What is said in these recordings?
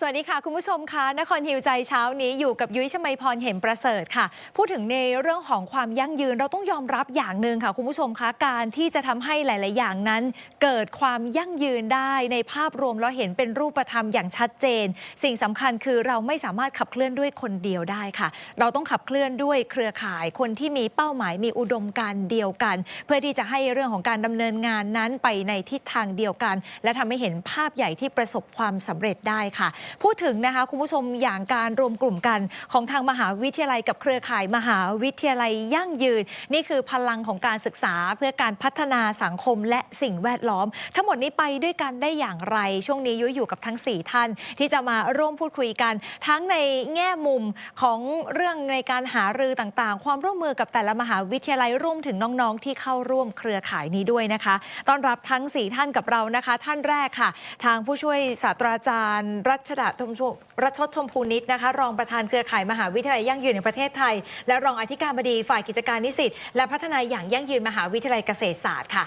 สวัสดีค่ะ คุณผู้ชมคะนครฮิวใจเช้านี้อยู่กับยุ้ยชมัยพรเห็มประเสริฐค่ะ พูดถึงในเรื่องของความยั่งยืนเราต้องยอมรับอย่างหนึ่งค่ะ คุณผู้ชมคะการที่จะทำให้หลาย ๆ อย่างนั้น เกิดความยั่งยืนได้ในภาพรวมแล้วเห็นเป็นรูปธรรมอย่างชัดเจน สิ่งสำคัญคือเราไม่สามารถขับเคลื่อนด้วยคนเดียวได้ค่ะ เราต้องขับเคลื่อนด้วยเครือข่ายคนที่มีเป้าหมายมีอุดมการณ์เดียวกัน เพื่อที่จะให้เรื่องของการดำเนินงานนั้นไปในทิศทางเดียวกัน และทำให้เห็นภาพใหญ่ที่ประสบความสำเร็จได้ค่ะพูดถึงนะคะคุณผู้ชมอย่างการรวมกลุ่มกันของทางมหาวิทยาลัยกับเครือข่ายมหาวิทยาลัยยั่งยืน นี่คือพลังของการศึกษาเพื่อการพัฒนาสังคมและสิ่งแวดล้อม ทั้งหมดนี้ไปด้วยกันได้อย่างไร ช่วงนี้ยุ้ยอยู่กับทั้ง 4 ท่าน ที่จะมาร่วมพูดคุยกัน ทั้งในแง่มุมของเรื่องในการหารือต่างๆ ความร่วมมือกับแต่ละมหาวิทยาลัยรวมถึงน้องๆ ที่เข้าร่วมเครือข่ายนี้ด้วยนะคะต้อนรับทั้ง 4 ท่านกับเรานะคะ ท่านแรกค่ะ ทางผู้ช่วยศาสตราจารย์รัชดาธมชมรัชดชมพูนิตนะคะ รองประธานเครือข่ายมหาวิทยาลัยยั่งยืนในประเทศไทย และรองอธิการบดีฝ่ายกิจการนิสิตและพัฒนาอย่างยั่งยืนมหาวิทยาลัยเกษตรศาสตร์ค่ะ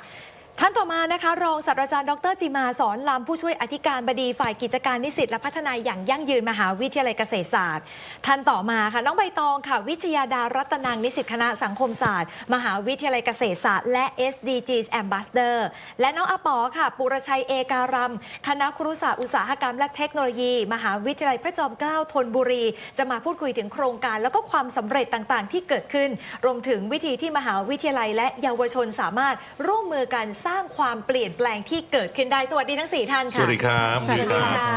ท่านต่อมานะคะรองศาสตราจารย์ดรจิมาสอนลำผู้ช่วยอธิการบดีฝ่ายกิจการนิสิตและพัฒนาอย่างยั่งยืนมหาวิทยาลัยเกษตรศาสตร์ ท่านต่อมาค่ะน้องใบตองค่ะ วิชยาดารัตนังนิสิตคณะสังคมศาสตร์ มหาวิทยาลัยเกษตรศาสตร์ และ SDGs Ambassador และน้องอปอค่ะ ปุรชัยเอการัมคณะครุศาสตร์อุตสาหกรรมและเทคโนโลยี มหาวิทยาลัยพระจอมเกล้าธนบุรี จะมาพูดคุยถึงโครงการ แล้วก็ความสำเร็จต่างๆ ที่เกิดขึ้น รวมถึงวิธีที่มหาวิทยาลัย และเยาวชนสามารถร่วมมือกันสร้างความเปลี่ยนแปลงที่เกิดขึ้นได้ สวัสดีทั้ง 4 ท่านสค่ะวัสดีครับสวัสดีค่ะ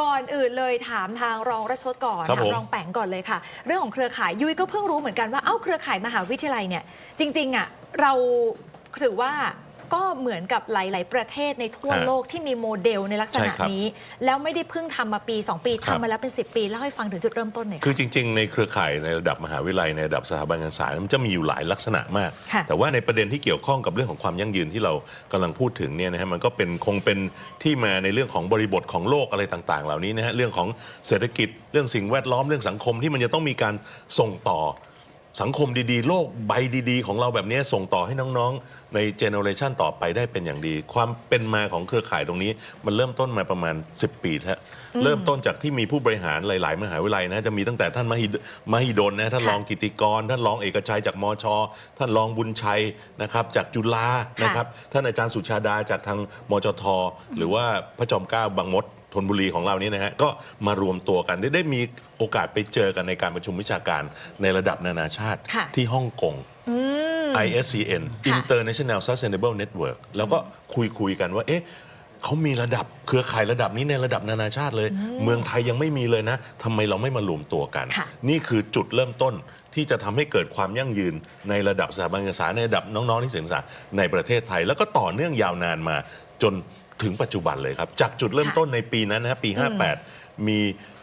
ก่อนอื่นเลยถามทางรองรัชดก่อนครับถามผม รองแปงก่อนเลยค่ะ เรื่องของเครือข่ายยุ้ยก็เพิ่งรู้เหมือนกันว่าเอ้าเครือข่ายมหาวิทยาลัยเนี่ยจริงๆอะเราถือว่า ก็เหมือนกับหลาย ๆ ประเทศในทั่วฮะโลกที่มีโมเดลในลักษณะใช่ครับนี้ แล้วไม่ได้เพิ่งทำมาปี 2 ปีครับทำมาแล้วเป็น 10 ปีเล่าให้ฟังถึงจุดเริ่มต้นหน่อยคืค่ะอจริง ๆ ในเครือข่ายในระดับมหาวิทยาลัยในระดับสถาบันการศึกษามันจะมีอยู่หลายลักษณะมากค่ะแต่ว่าในประเด็นที่เกี่ยวข้องกับเรื่องของความยั่งยืนที่เรากำลังพูดถึงเนี่ยนะฮะมันก็เป็นคงเป็นที่มาในเรื่องของบริบทของโลกอะไรต่าง ๆ เหล่านี้นะฮะเรื่องของเศรษฐกิจเรื่องสิ่งแวดล้อมเรื่องสังคมที่มันจะต้องมีการส่งต่อ สังคมดีๆ โลกใบดีๆ ของเราแบบนี้ส่งต่อให้น้องๆ ในเจเนอเรชันต่อไปได้เป็นอย่างดี ความเป็นมาของเครือข่ายตรงนี้ มันเริ่มต้นมาประมาณ 10 ปีแล้วเริ่มต้นจากที่มีผู้บริหารหลาย ๆ มหาวิทยาลัยนะจะมีตั้งแต่ท่านมหิดมหิดลนะท่านค่ะรองกิติกร ท่านรองเอกชัยจากมช ท่านรองบุญชัยนะครับจากจุฬานะครับท่านอาจารย์สุชาดาจากทางมจท หรือว่าพระจอมเกล้าบางมด ธนบุรีของเรานี่นะฮะก็มารวมตัวกันได้ได้มีโอกาสไปเจอกันในการประชุมวิชาการในระดับนานาชาติค่ะ ที่ฮ่องกง อืม ISCN ค่ะ International Sustainable Network แล้วก็คุยคุยกันว่า เอ๊ะเขามีระดับเครือข่ายระดับนี้ในระดับนานาชาติเลย เมืองไทยยังไม่มีเลยนะทำไมเราไม่มารวมตัวกัน ค่ะ นี่คือจุดเริ่มต้นที่จะทำให้เกิดความยั่งยืนในระดับสถาบันการศึกษาในระดับน้องๆที่ศึกษาในประเทศไทย แล้วก็ต่อเนื่องยาวนานมาจน ถึงปัจจุบันเลยครับ จากจุดเริ่มต้นในปีนั้นนะปี 58 มี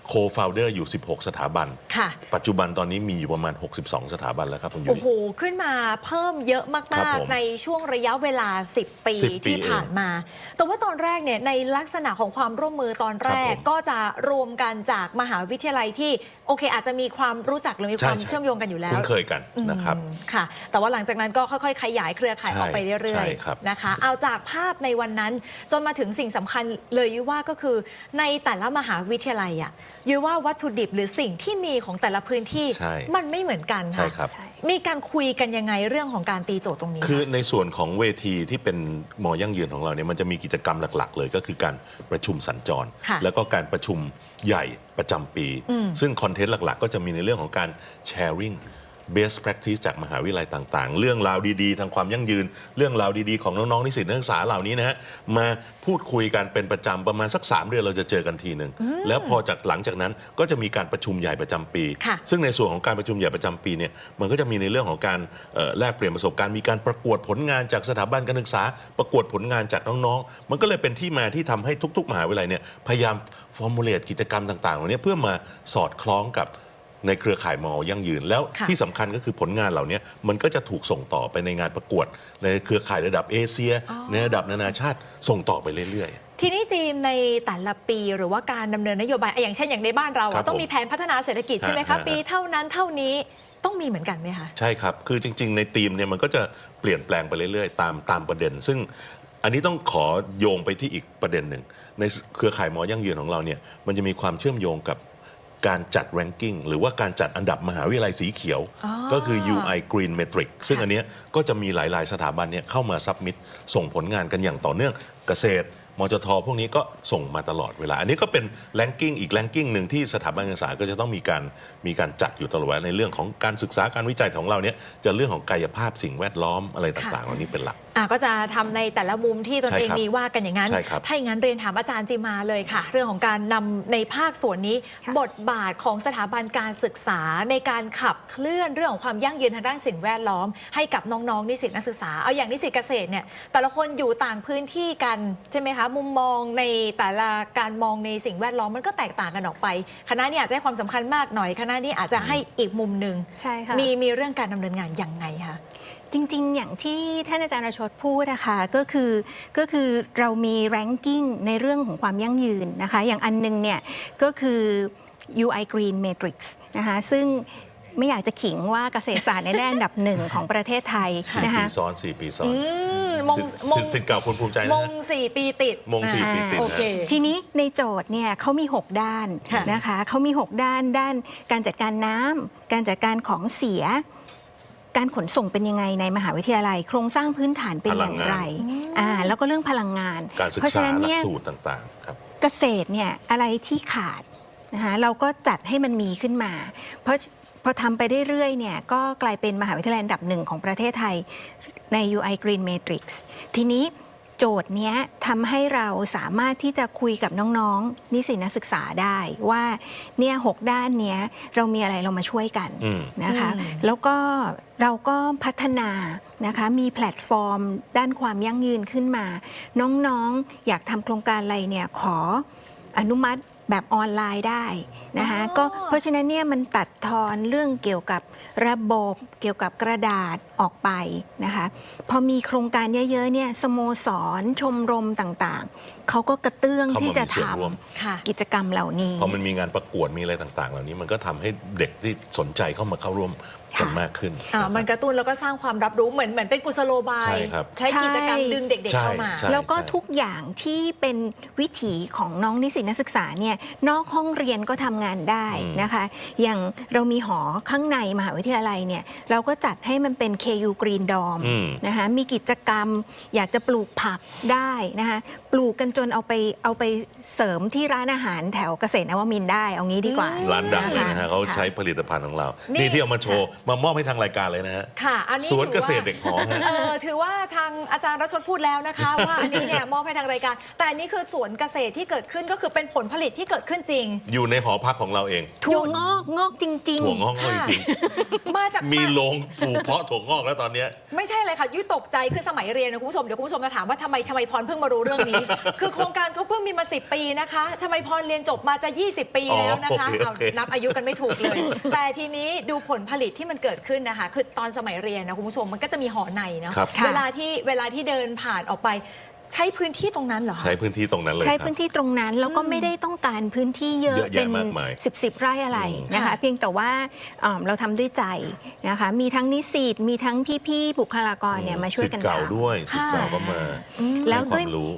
โคฟาวเดอร์อยู่ 16 สถาบัน ค่ะ ปัจจุบันตอนนี้มีอยู่ประมาณ 62 สถาบันแล้วครับคุณยุ้โอ้ย โห ขึ้นมาเพิ่มเยอะครัมาบกผมๆ ในช่วงระยะเวลา 10 ปี10ปีที่ผ่านมา แต่ว่าตอนแรกเนี่ยในลักษณะของความร่วมมือตอนแรกครับผมก็จะรวมกันจากมหาวิทยาลัยที่โอเค อาจจะมีความรู้จักหรือมีความใช่ใช่ เชื่อมโยงกันอยู่แล้ว คุ้นเคยกันนะครับ อืมค่ะ แต่ว่าหลังจากนั้นก็ค่อยๆ ขยายเครือข่ายใช่ออกไปเรื่อใช่ยครับๆนะคะ เอาจากภาพในวันนั้นจนมาถึงสิ่งสำคัญเลยยุ้ยว่าก็คือในแต่ละมหาวิทยาลัยอะ ยุ้ยว่าวัตถุดิบหรือสิ่งที่มีของแต่ละพื้นที่ใช่ มันไม่เหมือนกันใช่ค่ะ ครับมีการคุยกันยังไงเรื่องของการตีโจทย์ตรงนี้ คือคะในส่วนของเวทีที่เป็นมอยั่งยืนของเราเนี่ยมันจะมีกิจกรรมหลัก ๆ เลยก็คือการประชุมสัญจร ค่ะแล้วก็การประชุมใหญ่ประจำปี อืมซึ่งคอนเทนต์หลัก ๆ ก็จะมีในเรื่องของการ sharing best practice จากมหาวิทยาลัยต่างๆ เรื่องราวดีๆ ทางความยั่งยืน เรื่องราวดีๆ ของน้อง ๆ นิสิตนักศึกษาเหล่านี้นะฮะมาพูดคุยกันเป็นประจำประมาณสัก 3 เดือนเราจะเจอกันทีหนึ่งแล้วพอจากหลังจากนั้นก็จะมีการประชุมใหญ่ประจำปีค่ะซึ่งในส่วนของการประชุมใหญ่ประจำปีเนี่ยมันก็จะมีในเรื่องของการเอ่อแลกเปลี่ยนประสบการณ์มีการประกวดผลงานจากสถาบันการศึกษา ประกวดผลงานจากน้องๆ มันก็เลยเป็นที่มาที่ทำให้ทุก ๆ มหาวิทยาลัยเนี่ยพยายามฟอร์มูลเลตกิจกรรมต่างๆเหล่านี้เพื่อมาสอดคล้องกับ ในเครือข่ายมอยั่งยืน แล้วค่ะที่สำคัญก็คือผลงานเหล่านี้มันก็จะถูกส่งต่อไปในงานประกวด ในเครือข่ายระดับเอเชียในระดับนานาชาติส่งต่อไปเรื่อยๆทีนี้ทีมในแต่ละปีหรือว่าการดำเนินนโยบายอะอย่างเช่นอย่างในบ้านเราครัอะบต้องผมมีแผนพัฒนาเศรษฐกิจใช่ไหมฮะคะฮะ ปีเท่านั้นเท่านี้ต้องมีเหมือนกันไหมคะใช่ครับ คือจริง ๆ ในทีมเนี่ยมันก็จะเปลี่ยนแปลงไปเรื่อยๆ ตามตามประเด็น ซึ่งอันนี้ต้องขอโยงไปที่อีกประเด็นหนึ่งในเครือข่ายหมอยั่งยืนของเราเนี่ยมันจะมีความเชื่อมโยงกับ การจัด ranking หรือว่าการจัดอันดับมหาวิทยาลัยสีเขียวอ๋อก็คือ UI Green Metric ซึ่งอันเนี้ยก็จะมีหลาย ๆ สถาบันเนี่ยเข้ามาซับมิดส่งผลงานกันอย่างต่อเนื่องเกษตร มจทพวกนี้ก็ส่งมาตลอดเวลา อันนี้ก็เป็นแ a งกิ้งอีกแ a งกิ้งหนึ่งที่สถาบันการศึกษาก็จะต้องมีการมีการจัดอยู่ตลอดเวลาในเรื่องของการศึกษาการวิจัยของเราเนี่ยจะเรื่องของกายภาพสิ่งแวดล้อมอะไรต่างๆเหล่านี้เป็นหลัก อะก็จะทำในแต่ละมุมที่ตนใช่เองครับมีว่ากันอย่างนั้น ใช่ครับ ถ้าอย่างนั้นเรียนถามอาจารย์จิมาเลยค่ะ เรื่องของการนำในภาคส่วนนี้ บทบาทของสถาบันการศึกษาในการขับเคลื่อนเรื่องของความยั่งยืนทางด้านสิ่งแวดล้อม ให้กับน้องๆนิสิตนักศึกษาเอาอย่างนิสิตเกษตรเนี่ยแต่ละคนอยู่ต่างพื้นที่กันใช่ไหมคะมุมมองในแต่ละการมองในสิ่งแวดล้อมมันก็แตกต่างกันออกไป คณะนี้อาจจะให้ความสำคัญมากหน่อย คณะนี้อาจจะให้อีกมุมหนึ่งใช่ค่ะมีมีเรื่องการดำเนินงานยังไงคะจริง ๆ อย่างที่ท่านอาจารย์รชดพูดนะคะก็คือก็คือเรามี ranking ในเรื่องของความยั่งยืนนะคะ อย่างอันหนึงเนี่ยก็คือ UI Green Matrix นะคะซึ่ง ไม่อยากจะขิงว่าเกษตรศาสตร์ในยได้อันดับหนึ่งของประเทศไทยสี่นะปีคะซ้อนสี่ปีซ้อนอืมมงสิทธิ์มงสิทธิ์เก่าคุณภูมิใจมนะงสี่ปีติด มงสี่ปีติดโอเคทีนี้ในโจทย์เนี่ยเขามี 6 ด้านค่ะ นะคะเขามี 6 ด้านด้านการจัดการน้ำการจัดการของเสีย การขนส่งเป็นยังไงในมหาวิทยาลัย โครงสร้างพื้นฐานเป็นอย่างไรอ่าแล้วก็เรื่องพลังงาน การศึกเพราะษาฉะนั้นหลัเนี่กยสูตรต่างๆครับ เกษตรเนี่ยอะไรที่ขาดนะคะเราก็จัดให้มันมีขึ้นมา เพราะพ อทำไปเรื่อยๆเนี่ยก็กลายเป็นมหาวิทยาลัยอันดับหนึ่งของประเทศไทยใน UI Green Matrix ทีนี้โจทย์เนี้ยทำให้เราสามารถที่จะคุยกับน้องๆ นิสิตนักศึกษาได้ว่าเนี่ยหกด้านเนี้ยเรามีอะไรเรามาช่วยกันอืมนะคะอืมแล้วก็เราก็พัฒนานะคะมีแพลตฟอร์ม ด้านความยั่งยืนขึ้นมา น้องๆ อยากทำโครงการอะไรเนี่ยขออนุมัติแบบออนไลน์ได้นะคะอ๋อก็เพราะฉะนั้นเนี่ยมันตัดทอนเรื่องเกี่ยวกับระบบเกี่ยวกับกระดาษออกไปนะคะพอมีโครงการเยอะๆเนี่ยสโมสรชมรมต่างๆ เขาก็กระเตื้องเข้ามาที่จะมีส่ทวนร่วมค่ะำกิจกรรมเหล่านี้พอมันมีงานประกวดมีอะไรต่างๆ เหล่านี้มันก็ทำให้เด็กที่สนใจเข้ามาเข้าร่วมกันค่ะมากขึ้นอ่ามันกระตุ้นแล้วก็สร้างความรับรู้เหมือนเหมือนเป็นกุศโลบายใช่ครับใช้กิจกรรมดึงเด็กๆใช่เข้ามาใช่แล้วก็ทุกอย่างที่เป็นวิถีของน้องนิสิตนักศึกษาเนี่ยนอกห้องเรียนก็ทำงานได้อืมนะคะ อย่างเรามีหอข้างในมหาวิทยาลัยเนี่ยเราก็จัดให้มันเป็น KU Green Dome อืมนะคะมีกิจกรรมอยากจะปลูกผักได้นะคะปลูกกันจนเอาไปเอาไป เสริมที่ร้านอาหารแถวเกษตรนวมินทร์ได้ เอางี้ดีกว่าร้านดังเลยนะฮะเขาใช้ค่ผลิตภัณฑ์ของเรา นี่ นี่ที่เอามาโชว์ มามอบให้ทางรายการเลยนะฮะ ค่ะ อันนี้สวนถือเกษตรเด็กหอฮะ เออถือว่าทางอาจารย์รัชดพูดแล้วนะคะ ว่าอันนี้เนี่ยมอบให้ทางรายการ แต่อันนี้คือสวนเกษตรที่เกิดขึ้นก็คือเป็นผลผลิตที่เกิดขึ้นจริง อยู่ในหอพักของเราเอง ถั่วงอกงอกจริง ถั่วงอกก็จริงมาจากๆมีโรงปลูกเพาะถั่วงอกแล้วตอนเนี้ย ไม่ใช่เลยค่ะยุ้ยตกใจคือสมัยเรียนนะคุณผู้ชมเดี๋ยวคุณผู้ชมจะถามว่าทำไมชมัยพรเพิ่งมารู้เรื่องนี้ คือโครงการเขาเพิ่งมีมา10ปีนะคะชมัยพรเรียนจบมาจะ 20 ปีแล้วนะคะอ๋อโอเคเอาโอเคนับอายุกันไม่ถูกเลย แต่ทีนี้ดูผลผลิตที่มันเกิดขึ้นนะคะ คือตอนสมัยเรียนนะคุณผู้ชมมันก็จะมีหอในเนาะครับ ค่ะ เวลาที่เวลาที่เดินผ่านออกไปใช้พื้นที่ตรงนั้นเหรอคะ ใช้พื้นที่ตรงนั้นเลยใช้ครับ พื้นที่ตรงนั้น แล้วก็อืมไม่ได้ต้องการพื้นที่เยอะเยอะแยะเป็นมากมายสิบสิบไร่อะไรอืมนะคะ ค่ะเพียงแต่ว่าเอิ่มเราทำด้วยใจนะคะ มีทั้งนิสิตมีทั้งพี่ๆบุคลากรเนี่ยมาช่วยกันสิทธิ์เก่าทำ ด้วยสิทธิ์เก่าก็มาแล้วให้คด้วยวามรู้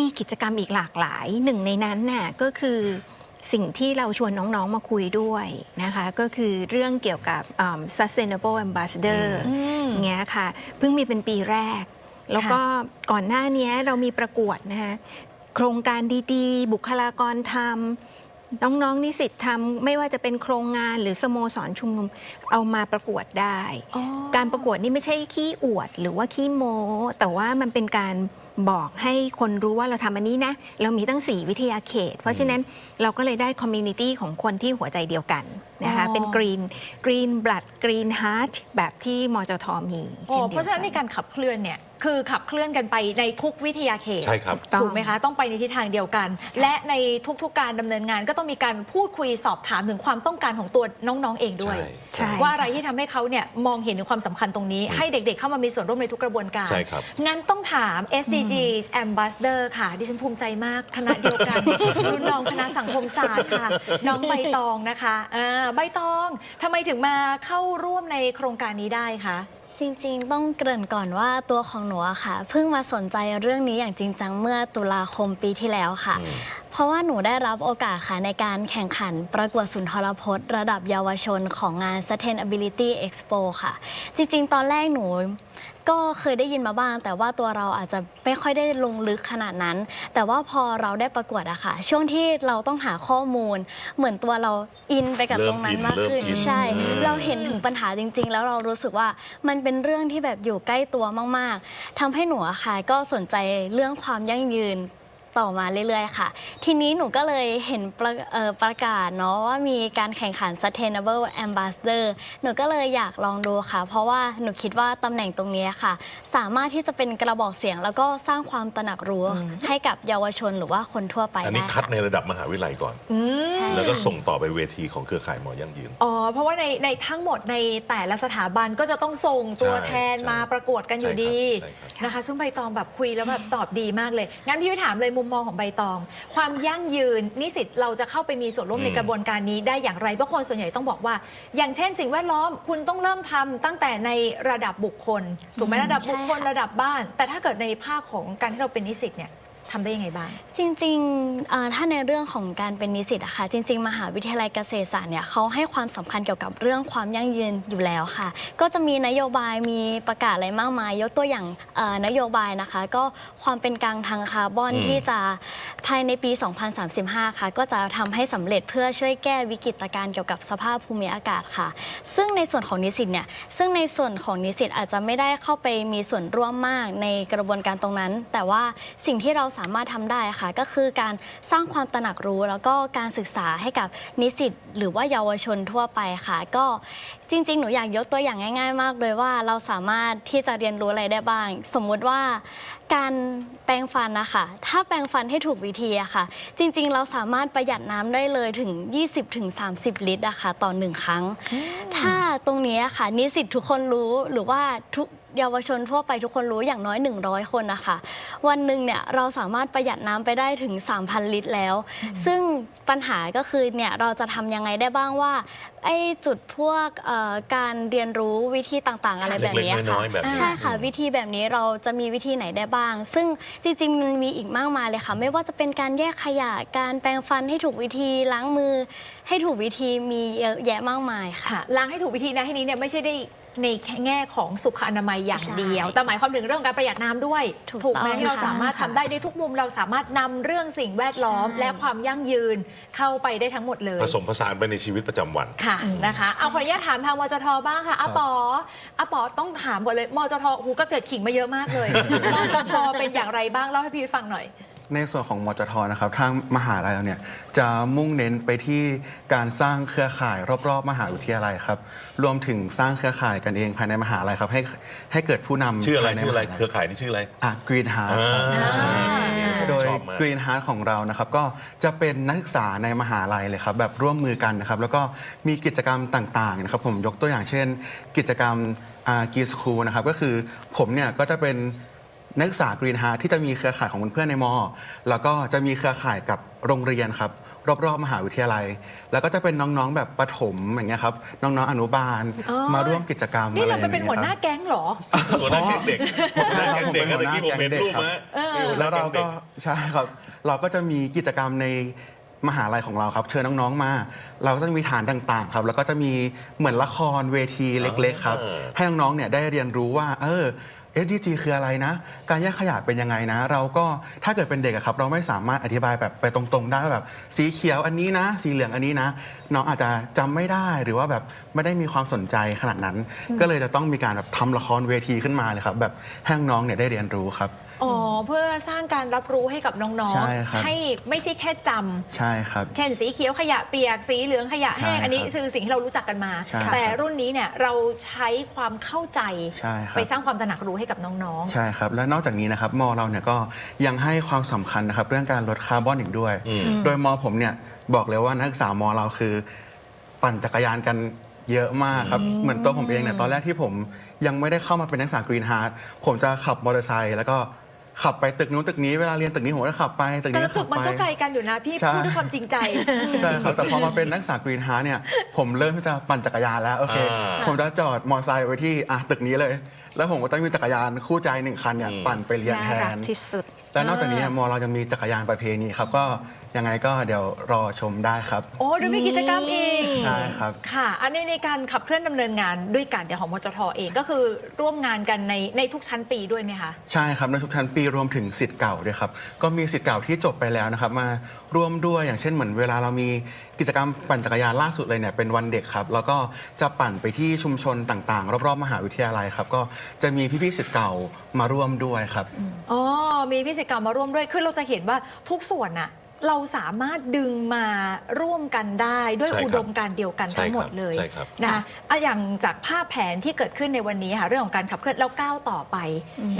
มีกิจกรรมอีกหลากหลายหนึ่งในนั้นน่ะก็คือสิ่งที่เราชวนน้อง ๆ มาคุยด้วยนะคะ ก็คือเรื่องเกี่ยวกับอืม sustainable ambassador อืมเงี้ยค่ะ เพิ่งมีเป็นปีแรก แล้วก็ก่อนหน้านี้เรามีประกวดนะคะโครงการดีๆ บุคลากรทำน้อง ๆ นิสิตทำไม่ว่าจะเป็นโครงงานหรือสโมสรชุมนุมเอามาประกวดได้อ๋อการประกวดนี่ไม่ใช่ขี้อวดหรือว่าขี้โม้แต่ว่ามันเป็นการ บอกให้คนรู้ว่าเราทำอันนี้นะ เรามีตั้ง 4 วิทยาเขต เพราะฉะนั้นเราก็เลยได้คอมมูนิตี้ของคนที่หัวใจเดียวกันนะคะอ๋อเป็นกรีนกรีนบลัดกรีนฮาร์ t แบบที่มจทมีโอ้ช่นดียวกัเพราะฉะนั้นในการขับเคลื่อนเนี่ยคือขับเคลื่อนกันไปในทุกวิทยาเขตใช่ครับถูกไหมคะ ต้องไปในทิศทางเดียวกัน และในทุกๆการดำเนินงานก็ต้องมีการพูดคุยสอบถามถึงความต้องการของตัวน้องๆเองด้วยใช่ใช่ว่าอะไรที่ทำให้เขาเนี่ยมองเห็นถึงความสำคัญตรงนี้ ให้เด็กๆเข้ามามีส่วนร่วมในทุกกระบวนการใช่ครับงั้นต้องถาม SDGs Ambassador ค่ะ ดิฉันภูมิใจมากคณะเดียวกันรุ่นน้องคณะสังคมศาสตร์ค่ะ น้องใบตองนะคะอ่าใบตองทำไมถึงมาเข้าร่วมในโครงการนี้ได้คะ จริงๆ ต้องเกริ่นก่อนว่าตัวของหนูอะค่ะ เพิ่งมาสนใจเรื่องนี้อย่างจริงจังเมื่อตุลาคมปีที่แล้วค่ะอืมเพราะว่าหนูได้รับโอกาสค่ะในการแข่งขันประกวดสุนทรพจน์ ระดับเยาวชนของงาน Sustainability Expo ค่ะ จริงๆ ตอนแรกหนู ก็เคยได้ยินมาบ้าง แต่ว่าตัวเราอาจจะไม่ค่อยได้ลงลึกขนาดนั้น แต่ว่าพอเราได้ประกวดอะค่ะ ช่วงที่เราต้องหาข้อมูล เหมือนตัวเราอินไปกับเริ่มตรงนั้นอินมากขึ้นเริ่มอินใช่อืมเราเห็นถึงปัญหาจริง ๆ แล้วเรารู้สึกว่ามันเป็นเรื่องที่แบบอยู่ใกล้ตัวมาก ๆทำให้หนูอะค่ะก็สนใจเรื่องความยั่งยืน ต่อมาเรื่อยๆ ค่ะ ทีนี้หนูก็เลยเห็นประเอ่อประกาศเนาะว่ามีการแข่งขัน Sustainable Ambassador หนูก็เลยอยากลองดูค่ะ เพราะว่าหนูคิดว่าตำแหน่งตรงนี้ค่ะ สามารถที่จะเป็นกระบอกเสียง แล้วก็สร้างความตระหนักรู้ให้กับเยาวชนหรือว่าคนทั่วไปอันนี้ได้คัดค่ะในระดับมหาวิทยาลัยก่อนอืมแล้วก็ส่งต่อไปเวทีของเครือข่ายหมอยั่งยืน อ๋อ เพราะว่าในในทั้งหมดในแต่ละสถาบันก็จะต้องส่งตัวใช่แทนใช่มาประกวดกันอยู่ดีใช่ครับนะคะ ซึ่งใบตองแบบคุยแล้วแบบตอบดีมากเลย งั้นพี่วิถามเลยมุมมองของใบตอง ความยั่งยืนนิสิตเราจะเข้าไปมีส่วนร่วมอืมในกระบวนการนี้ได้อย่างไรเพราะคนส่วนใหญ่ต้องบอกว่า อย่างเช่น สิ่งแวดล้อมคุณต้องเริ่มทำตั้งแต่ในระดับบุคคลถูกไหมอืมระดับบุคคลใช่ค่ะระดับบ้าน แต่ถ้าเกิดในภาคของการที่เราเป็นนิสิตเนี่ย ทำได้ยังไงบ้าง จริงๆอ่าถ้าในเรื่องของการเป็นนิสิตอะค่ะ จริง ๆ มหาวิทยาลัยเกษตรศาสตร์เนี่ยเขาให้ความสำคัญเกี่ยวกับเรื่องความยั่งยืนอยู่แล้วค่ะ ก็จะมีนโยบายมีประกาศอะไรมากมาย ยกตัวอย่างเอ่อนโยบายนะคะ ก็ความเป็นกลางทางคาร์บอนอืม ที่จะภายในปี 2035 ค่ะ ก็จะทำให้สำเร็จเพื่อช่วยแก้วิกฤตการณ์เกี่ยวกับสภาพภูมิอากาศค่ะ ซึ่งในส่วนของนิสิตเนี่ย ซึ่งในส่วนของนิสิตอาจจะไม่ได้เข้าไปมีส่วนร่วมมากในกระบวนการตรงนั้น แต่ว่าสิ่งที่เราสามารถทำได้ค่ะ ก็คือการสร้างความตระหนักรู้ แล้วก็การศึกษาให้กับนิสิตหรือว่าเยาวชนทั่วไปค่ะ ก็จริง ๆ หนูอยากยกตัวอย่างง่าย ๆ มากเลยว่าเราสามารถที่จะเรียนรู้อะไรได้บ้าง สมมุติว่าการแปรงฟันนะคะถ้าแปรงฟันให้ถูกวิธีอะค่ะ จริง ๆ เราสามารถประหยัดน้ำได้เลยถึง 20-30 ลิตรอะค่ะต่อหนึ่งครั้ง ถ้าตรงนี้อะค่ะนิสิตทุกคนรู้หรือว่าทุก เยาวชนทั่วไปทุกคนรู้อย่างน้อย 100 คนนะคะ วันหนึ่งเนี่ยเราสามารถประหยัดน้ำไปได้ถึง 3,000 ลิตรแล้ว ซึ่งปัญหาก็คือเนี่ยเราจะทำยังไงได้บ้างว่าไอ้จุดพวกเอ่อการเรียนรู้วิธีต่างๆ อะไรแบบนี้เล็กๆน้ค่ะอยๆแบบนี้ ใช่ค่ะ วิธีแบบนี้เราจะมีวิธีไหนได้บ้าง ซึ่งจริงๆมันมีอีกมากมายเลยค่ะ ไม่ว่าจะเป็นการแยกขยะการแปรงฟันให้ถูกวิธีล้างมือ ให้ถูกวิธีมีเยอะแยะมากมายค่ะค่ะล้างให้ถูกวิธีนะที่นี้เนี่ยไม่ใช่ได้ ในแง่ของสุขอนามัยอย่างใช่เดียว แต่หมายความถึงเรื่องการประหยัดน้ำด้วย ถูกถูกไหมต้องที่เราค่ะสามารถทำได้ในทุกมุมเราสามารถนำเรื่องสิ่งแวดล้อมใช่และความยั่งยืนเข้าไปได้ทั้งหมดเลย ผสมผสานไปในชีวิตประจำวันค่ะนะคะเอาขออนุญาตถามทางมจทบ้างค่ะอาปออาปอต้องถามหมดเลยมจทหูเกษตรขิงมาเยอะมากเลยมจทเป็นอย่างไรบ้างเล่าให้พี่ฟังหน่อย ในส่วนของมจทนะครับทางมหาลัยเราเนี่ยจะมุ่งเน้นไปที่การสร้างเครือข่ายรอบๆ มหาวิทยาลัยครับรวมถึงสร้างเครือข่ายกันเองภายในมหาลัยครับให้ให้เกิดผู้นำชื่ออะไรภายในชื่ออะไรมหาลัย เครือข่ายนี่ชื่ออะไร อะ Green Heart ครับอ่าโดยชอบมาก Green Heart ของเรานะครับก็จะเป็นนักศึกษาในมหาลัยเลยครับแบบร่วมมือกันนะครับแล้วก็มีกิจกรรมต่างๆนะครับผมยกตัวอย่างเช่น กิจกรรมกีสคูลนะครับก็คือผมเนี่ยก็จะเป็น นักศึกษากรีนฮาร์ที่จะมีเครือข่ายของเพื่อนๆในมอ แล้วก็จะมีเครือข่ายกับโรงเรียนครับรอบๆ มหาวิทยาลัย แล้วก็จะเป็นน้องๆแบบประถมอย่างเงี้ยครับน้องๆอนุบาลอ๋อ มาร่วมกิจกรรมนี่อะไรเราอไปย่างเป็นเงี้ยหัวหน้าครับ แก๊งเหรอ หัวหน้าแก๊งเด็กหัวหน้าแก๊งเด็กผมอะเป็นตะกี้ผมเห็นหัวหน้าแก๊งเด็กรูปครับมาแล้วเราก็ใช่ครับ เราก็จะมีกิจกรรมในมหาลัยของเราครับ เชิญน้องๆมา เราก็จะมีฐานต่างๆครับ แล้วก็จะมีเหมือนละครเวทีเล็ก ๆ ครับ อ่า ให้น้องๆเนี่ยได้เรียนรู้ว่า เออ SDG คืออะไรนะ การแยกขยะเป็นยังไงนะ เราก็ถ้าเกิดเป็นเด็กอะครับ เราไม่สามารถอธิบายแบบไปตรงๆ ได้ว่าแบบ สีเขียวอันนี้นะ สีเหลืองอันนี้นะ น้องอาจจะจำไม่ได้หรือว่าแบบไม่ได้มีความสนใจขนาดนั้น ก็เลยจะต้องมีการแบบทำละครเวทีขึ้นมาเลยครับแบบให้น้องๆเนี่ยได้เรียนรู้ครับ อ๋อเพื่อสร้างการรับรู้ให้กับน้องใช่ครับ ๆ ให้ไม่ใช่แค่จำใช่ครับ เช่นสีเขียวขยะเปียกสีเหลืองขยะแห้งใช่อันนี้ครับคือสิ่งที่เรารู้จักกันมา ใช่ครับแต่รุ่นนี้เนี่ยเราใช้ความเข้าใจ ใช่ครับ ไปสร้างความตระหนักรู้ให้กับน้อง ใช่ครับ และนอกจากนี้นะครับมอเราเนี่ยก็ยังให้ความสำคัญนะครับเรื่องการลดคาร์บอนอีกด้วยอืมโดยมอผมเนี่ยบอกเลยว่านักศึกษามอเราคือ ปั่นจักรยานกันเยอะมากครับ เหมือนตัวผมเองเนี่ยตอนแรกที่ผมยังไม่ได้เข้ามาเป็นนักศึกษากรีนฮาร์ดผมจะขับมอเตอร์ไซค์แล้วก็ ขับไปตึกนู้นตึกนี้เวลาเรียนตึกนี้ผมก็ขับไปตึกแต่นี้ละตึขักบมันไป ก็ไกลกันอยู่นะพี่ใช่ พูดด้วยความจริงใจ ใช่ครับแต่พอมาเป็นนักศึกษากรีนฮาร์เนี่ยผมเริ่มที่จะปั่นจักรยานแล้วโอเค อ่าผมจะจอดมอเตอร์ไซค์ไว้ที่อะตึกนี้เลย แล้วผมก็ต้องมีจักรยานคู่ใจหนึ่งคันเนี่ยอืม ปั่นไปเรียนน่าแทรักน ที่สุด และนอกจากนี้มอเราจะมีจักรยานประเพณีครับก็ ยังไงก็เดี๋ยวรอชมได้ครับ โอ้ดูมีกิจกรรมอีกใช่ครับ ค่ะอันนี้ในการขับเคลื่อนดำเนินงานด้วยกันเดี๋ยวของมจทเองก็คือร่วมงานกันในในทุกชั้นปีด้วยไหมคะ ใช่ครับในทุกชั้นปีรวมถึงสิทธิ์เก่าด้วยครับ ก็มีสิทธิ์เก่าที่จบไปแล้วนะครับ มาร่วมด้วยอย่างเช่นเหมือนเวลาเรามีกิจกรรมปั่นจักรยานล่าสุดเลยเนี่ยเป็นวันเด็กครับ แล้วก็จะปั่นไปที่ชุมชนต่างๆ รอบๆมหาวิทยาลัยครับก็จะมีพี่ๆสิทธิ์เก่ามาร่วมด้วยครับ อ๋อ มีพิเศษกรรมมาร่วมด้วย คือเราจะเห็นว่าทุกส่วนน่ะ เราสามารถดึงมาร่วมกันได้ด้วยใช่ครับอุดมการณ์เดียวกันทั้งหมดเลยใช่ครับ นะคะอะอย่างจากภาพแผนที่เกิดขึ้นในวันนี้ค่ะเรื่องของการขับเคลื่อนแล้วก้าวต่อไป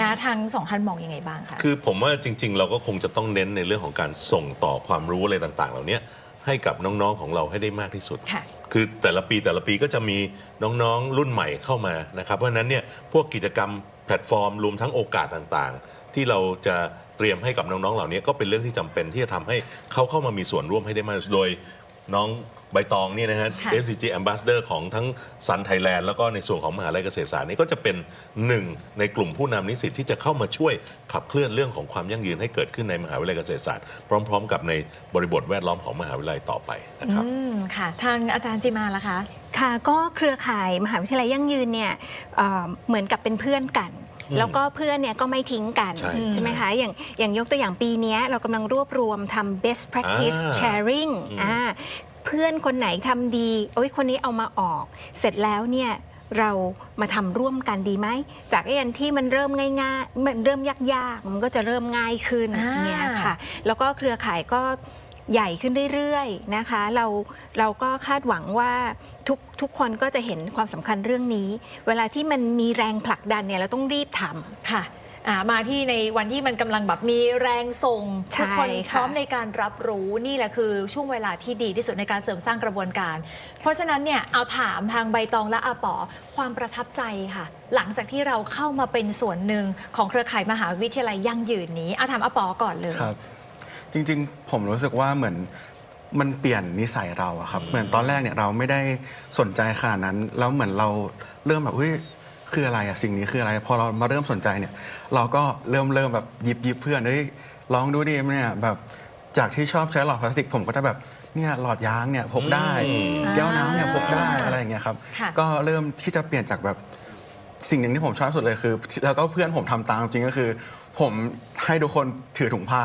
นะทางสองท่านมองยังไงบ้างคะ คือผมว่าจริง ๆ เราก็คงจะต้องเน้นในเรื่องของการส่งต่อความรู้อะไรต่าง ๆ เหล่านี้ให้กับน้องๆของเราให้ได้มากที่สุด ค่ะ คือแต่ละปีแต่ละปีก็จะมีน้องๆรุ่นใหม่เข้ามานะครับ เพราะฉะนั้นเนี่ยพวกกิจกรรมแพลตฟอร์มรวมทั้งโอกาสต่างๆ ที่เราจะ เตรียมให้กับน้องๆเหล่านี้ก็เป็นเรื่องที่จำเป็นที่จะทำให้เขาเข้ามามีส่วนร่วมให้ได้มากที่สุดโดยน้องใบตองเนี่ยนะฮะ ค่ะ SCG Ambassador ของทั้งซันไทยแลนด์แล้วก็ในส่วนของมหาลัยเกษตรศาสตร์นี่ก็จะเป็นหนึ่งในกลุ่มผู้นำนิสิตที่จะเข้ามาช่วยขับเคลื่อนเรื่องของความยั่งยืนให้เกิดขึ้นในมหาวิทยาลัยเกษตรศาสตร์พร้อม ๆ กับในบริบทแวดล้อมของมหาวิทยาลัยต่อไปนะครับ อืมค่ะ ทางอาจารย์จิมาล่ะคะ ค่ะก็เครือข่ายมหาวิทยาลัยยั่งยืนเนี่ยเอ่อเหมือนกับเป็นเพื่อนกันอืม แล้วก็เพื่อนเนี่ยก็ไม่ทิ้งกันใช่ไหมคะอย่างอย่างยกตัวอย่างปีเนี้ยเรากำลังรวบรวมทำ best practice อ่า sharing อืมอ่าเพื่อนคนไหนทำดีโอ้ยคนนี้เอามาออก เสร็จแล้วเนี่ยเรามาทำร่วมกันดีไหม จากไอ้อันที่มันเริ่มง่ายๆมันเริ่มยากๆ มันก็จะเริ่มง่ายขึ้นอ่า เนี่ยค่ะ แล้วก็เครือข่ายก็ ใหญ่ขึ้นเรื่อยๆนะคะ เราเราก็คาดหวังว่าทุกทุกคนก็จะเห็นความสำคัญเรื่องนี้ เวลาที่มันมีแรงผลักดันเนี่ยเราต้องรีบทำ ค่ะอ่ามาที่ในวันที่มันกำลังแบบมีแรงส่งใช่ทุกคนค่ะพร้อมในการรับรู้นี่แหละคือช่วงเวลาที่ดีที่สุดในการเสริมสร้างกระบวนการ เพราะฉะนั้นเนี่ยเอาถามทางใบตองและอาป๋อความประทับใจค่ะ หลังจากที่เราเข้ามาเป็นส่วนหนึ่งของเครือข่ายมหาวิทยาลัยยั่งยืนนี้เอาถามอาป๋อก่อนเลยครับ จริงๆ ผมรู้สึกว่าเหมือนมันเปลี่ยนนิสัยเราอะครับ เหมือนตอนแรกเนี่ยเราไม่ได้สนใจขนาดนั้น แล้วเหมือนเราเริ่มแบบเฮ้ยคืออะไรอะสิ่งนี้คืออะไร พอเรามาเริ่มสนใจเนี่ย เราก็เริ่มเริ่มแบบหยิบหยิบเพื่อนเฮ้ยลองดูดิเนี่ยแบบจากที่ชอบใช้หลอดพลาสติก ผมก็จะแบบเนี่ยหลอดยางเนี่ยพกได้อืมแก้วน้ำเนี่ยพกได้อะไรอย่างเงี้ยครับค่ะก็เริ่มที่จะเปลี่ยนจากแบบสิ่งหนึ่งที่ผมชอบที่สุดเลยคือ แล้วก็เพื่อนผมทำตามจริงก็คือ ผมให้ทุกคนถือถุงผ้า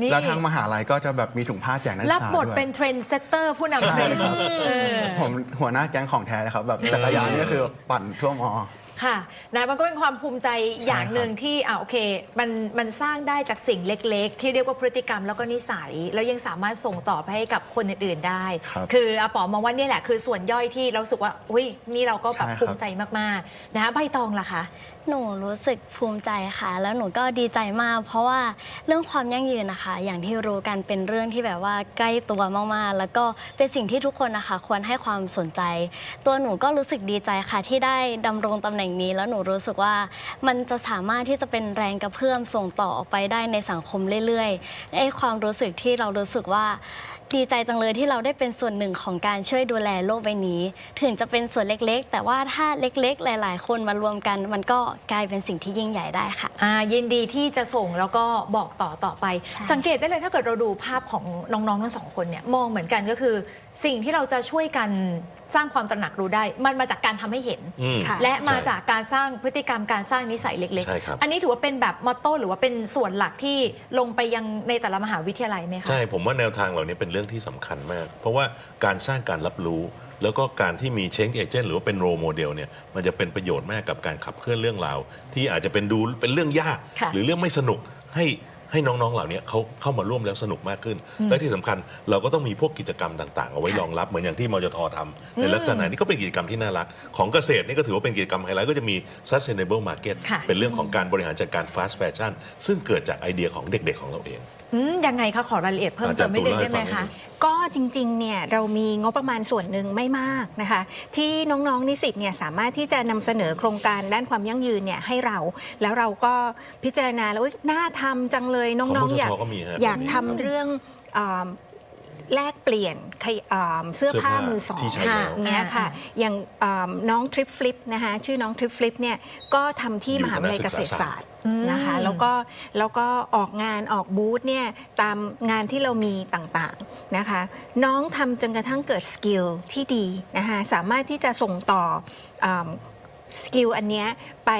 นี่ แล้วทางมหาลัยก็จะแบบมีถุงผ้าแจกนักศึรักบษาบทด้วยเป็นเทรนเซตเตอร์ผู้นำเทใช่รนด์ครับ เออ ผมหัวหน้าแก๊งของแท้เลยครับแบบจักรยานนี่ก็คือปั่นทั่วมอ ค่ะนะมันก็เป็นความภูมิใจอย่างหนึ่งที่อ่าโอเคมันมันสร้างได้จากสิ่งเล็ก ๆ ที่เรียกว่าพฤติกรรมแล้วก็นิสัย แล้วยังสามารถส่งต่อไปให้กับคนอื่นๆได้ ครับคืออาป๋อมองว่าเนี่ยแหละคือส่วนย่อยที่เรารู้สึกว่าอุ้ยนี่เราก็แบบใช่ครับ ภูมิใจมากๆนะใบตองล่ะคะ หนูรู้สึกภูมิใจค่ะ แล้วหนูก็ดีใจมาก เพราะว่าเรื่องความยั่งยืนนะคะ อย่างที่รู้กันเป็นเรื่องที่แบบว่าใกล้ตัวมากๆ แล้วก็เป็นสิ่งที่ทุกคนนะคะ ควรให้ความสนใจ ตัวหนูก็รู้สึกดีใจค่ะ ที่ได้ดำรงตำแหน่งนี้ แล้วหนูรู้สึกว่ามันจะสามารถที่จะเป็นแรงกระเพื่อมส่งต่อออกไปได้ในสังคมเรื่อยๆไอ้ความรู้สึกที่เรารู้สึกว่า ดีใจจังเลยที่เราได้เป็นส่วนหนึ่งของการช่วยดูแลโลกใบนี้ ถึงจะเป็นส่วนเล็กๆ แต่ว่าถ้าเล็กๆ หลาย ๆ คนมารวมกัน มันก็กลายเป็นสิ่งที่ยิ่งใหญ่ได้ค่ะ อ่ายินดีที่จะส่งแล้วก็บอกต่อต่อไปใช่สังเกตได้เลยถ้าเกิดเราดูภาพของน้องๆทั้งสองคนเนี่ยมองเหมือนกันก็คือ สิ่งที่เราจะช่วยกันสร้างความตระหนักรู้ได้ มันมาจากการทำให้เห็น อืม ค่ะ และมาใช่จากการสร้างพฤติกรรมการสร้างนิสัยเล็กใช่ครับ ๆ อันนี้ถือว่าเป็นแบบมอตโต้หรือว่าเป็นส่วนหลักที่ลงไปยังในแต่ละมหาวิทยาลัยไหมคะ ใช่ ผมว่าแนวทางเหล่านี้เป็นเรื่องที่สำคัญมาก เพราะว่าการสร้างการรับรู้ แล้วก็การที่มีเชงเอเจนต์หรือว่าเป็นโรโมเดลเนี่ยมันจะเป็นประโยชน์มากกับการขับเคลื่อนเรื่องราว ที่อาจจะเป็นดูเป็นเรื่องยาก ค่ะ หรือเรื่องไม่สนุกให้ ให้น้องๆเหล่านี้เขาเข้ามาร่วมแล้วสนุกมากขึ้น และที่สำคัญเราก็ต้องมีพวกกิจกรรมต่างๆ เอาไว้รองรับเหมือนอย่างที่มจททำในลักษณะนี้ก็เป็นกิจกรรมที่น่ารัก ของเกษตรนี่ก็ถือว่าเป็นกิจกรรมไฮไลท์ก็จะมี sustainable market ค่ะเป็นเรื่องของการบริหารจัดการ fast fashion ซึ่งเกิดจากไอเดียของเด็กๆของเราเอง อืมยังไงคะขอรายละเอียดเพิ่มเติมไม่ได้ได้ไหมคะ ก็จริงๆ เนี่ยเรามีงบประมาณส่วนหนึ่งไม่มากนะคะ ที่น้องๆนิสิตเนี่ยสามารถที่จะนำเสนอโครงการด้านความยั่งยืนเนี่ยให้เรา แล้วเราก็พิจารณาแล้วอุ๊ยน่าทำจังเลยน้ขององมๆอยากชก็มีฮะอยากแบบนี้ทำเรื่องอ่าแลกเปลี่ยนขยอ่าเสื้อเสื้อผ้าผ้ามือสองที่ใช้ค่ะแล้วเนี้ยค่ะอ่าอย่างอ่าน้องทริปฟลิปนะคะชื่อน้องทริปฟลิปเนี่ยก็ทำที่อยู่มหาวิทยาลัยคเกณะษศึตกรษาศาสตร์ นะคะแล้วก็แล้วก็ออกงานออกบูธเนี่ยตามงานที่เรามีต่างๆนะคะน้องทำจนกระทั่งเกิดสกิลที่ดีนะคะสามารถที่จะส่งต่อสกิลอันเนี้ยไป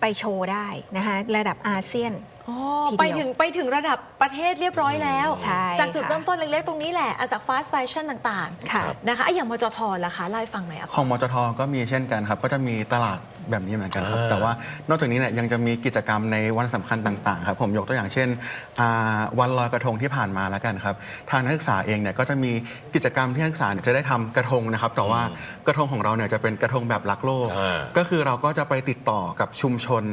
ไปโชว์ได้นะคะระดับอาเซียนอ๋อทีเดียวไปถึงไปถึงระดับประเทศเรียบร้อยแล้วใช่จากจุดค่ะเริ่มต้นเล็กๆ ตรงนี้แหละอะจาก fast fashion ต่างค่ะๆนะคะอะอย่างมจทล่ะคะเล่าให้ฟังหน่อยอะของมจทก็มีเช่นกันครับ ก็จะมีตลาด แบบนี้เหมือนกันครับอ่าแต่ว่านอกจากนี้เนี่ยยังจะมีกิจกรรมในวันสำคัญต่างๆครับผมยกตัวอย่างเช่นอ่าวันลอยกระทงที่ผ่านมาแล้วกันครับทางนักศึกษาเองเนี่ยก็จะมีกิจกรรมที่นักศึกษาเนี่ยจะได้ทำกระทงนะครับแต่ว่ากระทงของเราเนี่ยจะเป็นกระทงแบบรักโลกอ่าก็คือเราก็จะไปติดต่อกับชุมชน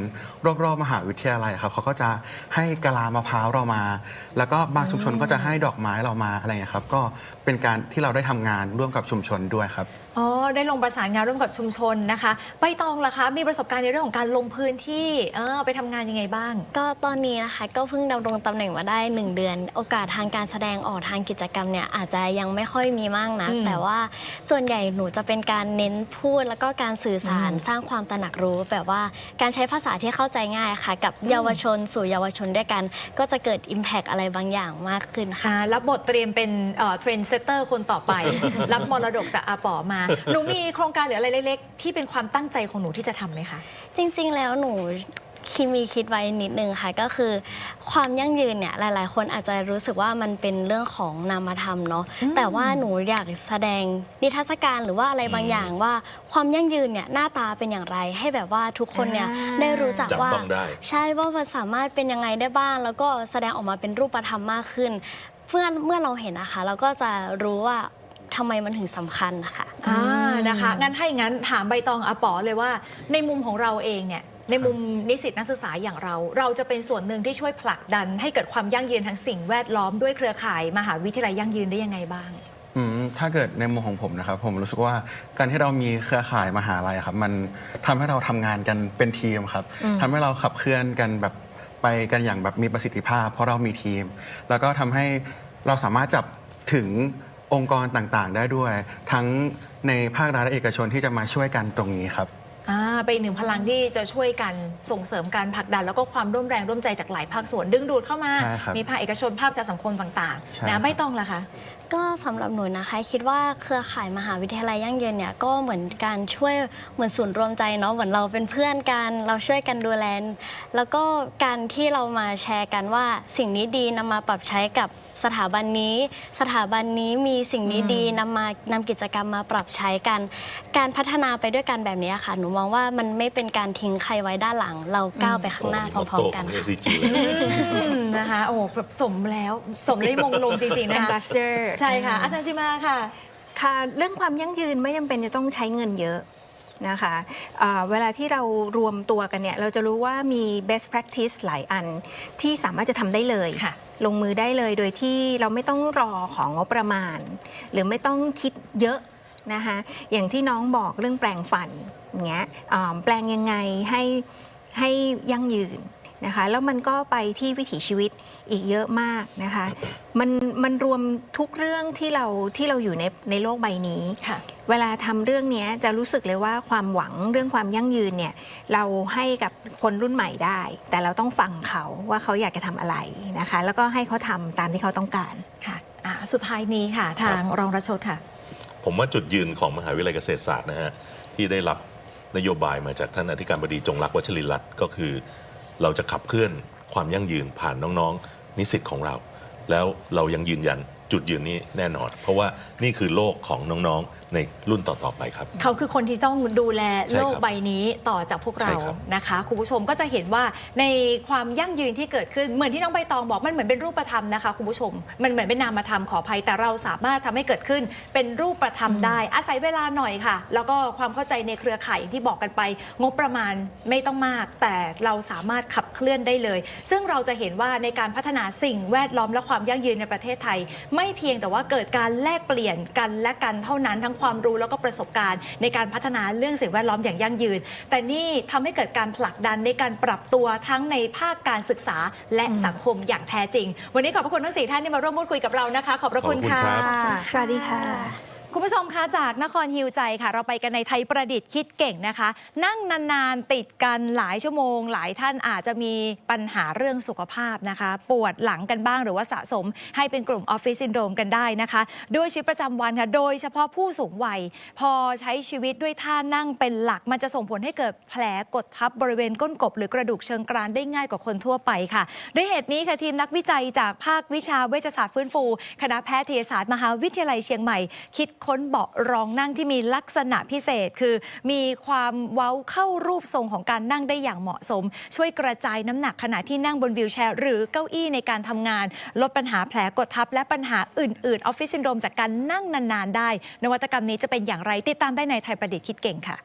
รอบๆมหาวิทยาลัยครับเขาก็จะให้กะลามะพร้าวเรามา แล้วก็บางชุมชนก็จะให้ดอกไม้เรามาอะไรอย่างเงี้ยครับก็ เป็นการที่เราได้ทำงานร่วมกับชุมชนด้วยครับ อ๋อได้ลงประสานงานร่วมกับชุมชนนะคะใบตองล่ะคะมีประสบการณ์ในเรื่องของการลงพื้นที่เออไปทำงานยังไงบ้าง ก็ตอนนี้นะคะก็เพิ่งดำรงตำแหน่งมาได้ 1 เดือน โอกาสทางการแสดงออกทางกิจกรรมเนี่ยอาจจะยังไม่ค่อยมีมากนะ อืม แต่ว่าส่วนใหญ่หนูจะเป็นการเน้นพูดแล้วก็การสื่อสารสร้างความตระหนักรู้ แบบว่าการใช้ภาษาที่เข้าใจง่ายค่ะ กับเยาวชนสู่เยาวชนด้วยกัน ก็จะเกิด Impact อะไรบางอย่างมากขึ้นค่ะ อ่ารับบทเตรียมเป็นเทรนเซตเตอร์คนต่อไป รับมรดกจากอาป๋อมา หนูมีโครงการหรืออะไรเล็กๆ ที่เป็นความตั้งใจของหนูที่จะทำไหมคะ จริงๆ แล้วหนูคิดมีคิดไว้นิดนึงค่ะ ก็คือความยั่งยืนเนี่ยหลาย ๆ คนอาจจะรู้สึกว่ามันเป็นเรื่องของนามธรรมเนาะแต่ว่าหนูอยากแสดงนิทรรศการหรือว่าอะไรบางอย่างว่า ความยั่งยืนเนี่ยหน้าตาเป็นอย่างไร ให้แบบว่าทุกคนเนี่ยอ่าได้รู้จักจับว่าต้องได้ ใช่ว่ามันสามารถเป็นยังไงได้บ้าง แล้วก็แสดงออกมาเป็นรูปธรรมมากขึ้นเมื่อเมื่อเราเห็นนะคะ เราก็จะรู้ว่าทำไมมันถึงสำคัญนะคะอ่านะคะ งั้นถ้าอย่างนั้นถามใบตองอาป๋อเลยว่า ในมุมของเราเองเนี่ยในมุมนิสิตนักศึกษาอย่างเรา เราจะเป็นส่วนหนึ่งที่ช่วยผลักดัน ให้เกิดความยั่งยืนทางสิ่งแวดล้อมด้วยเครือข่าย มหาวิทยาลัยยั่งยืนได้ยังไงบ้างอืมถ้าเกิดในมุมของผมนะครับ ผมรู้สึกว่าการที่เรามีเครือข่ายมหาลัยครับ มันทำให้เราทำงานกันเป็นทีมครับทำให้เราขับเคลื่อนกันแบบไปกันอย่างแบบมีประสิทธิภาพ เพราะเรามีทีม แล้วก็ทำให้ เราสามารถจับถึงองค์กรต่างๆ ได้ด้วย ทั้งในภาครัฐและเอกชนที่จะมาช่วยกันตรงนี้ครับ อ่าเป็นอีกหนึ่งพลังที่จะช่วยกันส่งเสริมการผลักดัน แล้วก็ความร่วมแรงร่วมใจจากหลายภาคส่วน ดึงดูดเข้ามา ใช่ครับมีภาคเอกชนภาคประชาสังคมต่างใช่ๆครันะบไม่ต้องละคะ ก็สำหรับหนูนะคะคิดว่าเครือข่ายมหาวิทยาลัยยั่งยืนเนี่ยก็เหมือนการช่วยเหมือนศูนย์รวมใจเนาะเหมือนเราเป็นเพื่อนกัน เราช่วยกันดูแลแล้วก็การที่เรามาแชร์กันว่าสิ่งนี้ดีนำมาปรับใช้กับสถาบันนี้ สถาบันนี้มีสิ่งนี้ดีนำมานำกิจกรรมมาปรับใช้กัน การพัฒนาไปด้วยกันแบบนี้ค่ะหนูมองว่ามันไม่เป็นการทิ้งใครไว้ด้านหลัง เราก้าวไปข้างหน้าพโอ้ร้อโหมมอๆกันโต้ของค่ะ ACG เลยอืมนะคะโอ้แบบสมแล้วสมได้มงลงจริงๆนะคะ Ambassador ใช่ค่ะ อาจารย์จิมาค่ะ ค่ะเรื่องความยั่งยืนไม่จำเป็นจะต้องใช้เงินเยอะนะคะอ่าเวลาที่เรารวมตัวกันเนี่ยเราจะรู้ว่ามี best practice หลายอันที่สามารถจะทำได้เลย ค่ะ ลงมือได้เลยโดยที่เราไม่ต้องรอของงบประมาณ หรือไม่ต้องคิดเยอะ นะคะอย่างที่น้องบอกเรื่องแปลงฟันอย่างเงี้ยอ่าแปลงยังไงให้ให้ยั่งยืนนะคะแล้วมันก็ไปที่วิถีชีวิตอีกเยอะมากนะคะมันมันรวมทุกเรื่องที่เราที่เราอยู่ในในโลกใบนี้ค่ะเวลาทำเรื่องเนี้ยจะรู้สึกเลยว่าความหวังเรื่องความยั่งยืนเนี่ยเราให้กับคนรุ่นใหม่ได้ แต่เราต้องฟังเขาว่าเขาอยากจะทำอะไรนะคะแล้วก็ให้เขาทำตามที่เขาต้องการค่ะอ่าสุดท้ายนี้ค่ะทางรองรัชดค่ะ ผมว่าจุดยืนของมหาวิทยาลัยเกษตรศาสตร์นะฮะที่ได้รับนโยบายมาจากท่านอธิการบดีจงรักวัชรินทร์รัตน์ก็คือ เราจะขับเคลื่อนความยั่งยืนผ่านน้องๆ นิสิตของเรา แล้วเรายังยืนยัน จุดยืนนี้แน่นอน เพราะว่านี่คือโลกของน้องๆ ในรุ่นต่อๆไปครับ เขาคือคนที่ต้องดูแลใช่โลคกรับใบนี้ต่อจากพวกเราใช่ครับนะคะคุณผู้ชมก็จะเห็นว่าในความยั่งยืนที่เกิดขึ้นเหมือนที่น้องใบตองบอกมันเหมือนเป็นรูปธรรมนะคะคุณผู้ชม มันเหมือนเป็นนามธรรมขออภัยแต่เราสามารถทำให้เกิดขึ้นเป็นรูปธรรมได้ อาศัยเวลาหน่อยค่ะ แล้วก็ความเข้าใจในเครือข่ายอย่างที่บอกกันไป งบประมาณไม่ต้องมาก แต่เราสามารถขับเคลื่อนได้เลย ซึ่งเราจะเห็นว่าในการพัฒนาสิ่งแวดล้อมและความยั่งยืนในประเทศไทยไม่เพียงแต่ว่าเกิดการแลกเปลี่ยนกันและกันเท่านั้นทั้งความรู้แล้วก็ประสบการณ์ ในการพัฒนาเรื่องสิ่งแวดล้อมอย่างยั่งยืน แต่นี่ทำให้เกิดการผลักดันในการปรับตัวทั้งในภาคการศึกษาและสังคมอย่างแท้จริง วันนี้ขอบพระคุณทั้งสี่ท่านที่มาร่วมพูดคุยกับเรานะคะ ขอบพระคุณขอบคุณค่ะครับสวัสดีค่ะ คุณผู้ชมคะจากนครฮิวใจค่ะ เราไปกันในไทยประดิษฐ์คิดเก่งนะคะ นั่งนานๆติดกันหลายชั่วโมง หลายท่านอาจจะมีปัญหาเรื่องสุขภาพนะคะ ปวดหลังกันบ้างหรือว่าสะสมให้เป็นกลุ่มออฟฟิศซินโดรมกันได้นะคะ ด้วยชีวิตประจำวันค่ะ โดยเฉพาะผู้สูงวัย พอใช้ชีวิตด้วยท่านั่งเป็นหลัก มันจะส่งผลให้เกิดแผลกดทับบริเวณก้นกบ หรือกระดูกเชิงกรานได้ง่ายกว่าคนทั่วไปค่ะ ด้วยเหตุนี้ค่ะทีมนักวิจัยจากภาควิชาเวชศาสตร์ฟื้นฟู คณะแพทยศาสตร์มหาวิทยาลัยเชียงใหม่คิดค้นเบาะรองนั่งที่มีลักษณะพิเศษ คือ มีความเว้าเข้ารูปทรงของการนั่งได้อย่างเหมาะสม ช่วยกระจายน้ำหนักขณะที่นั่งบนวิวแชร์ หรือเก้าอี้ในการทำงาน ลดปัญหาแผลกดทับ และปัญหาอื่นๆออฟฟิศซินโดรมจากการนั่งนานๆ ได้ นวัตกรรมนี้จะเป็นอย่างไรติดตามได้ในไทยประดิษฐ์คิดเก่งค่ะ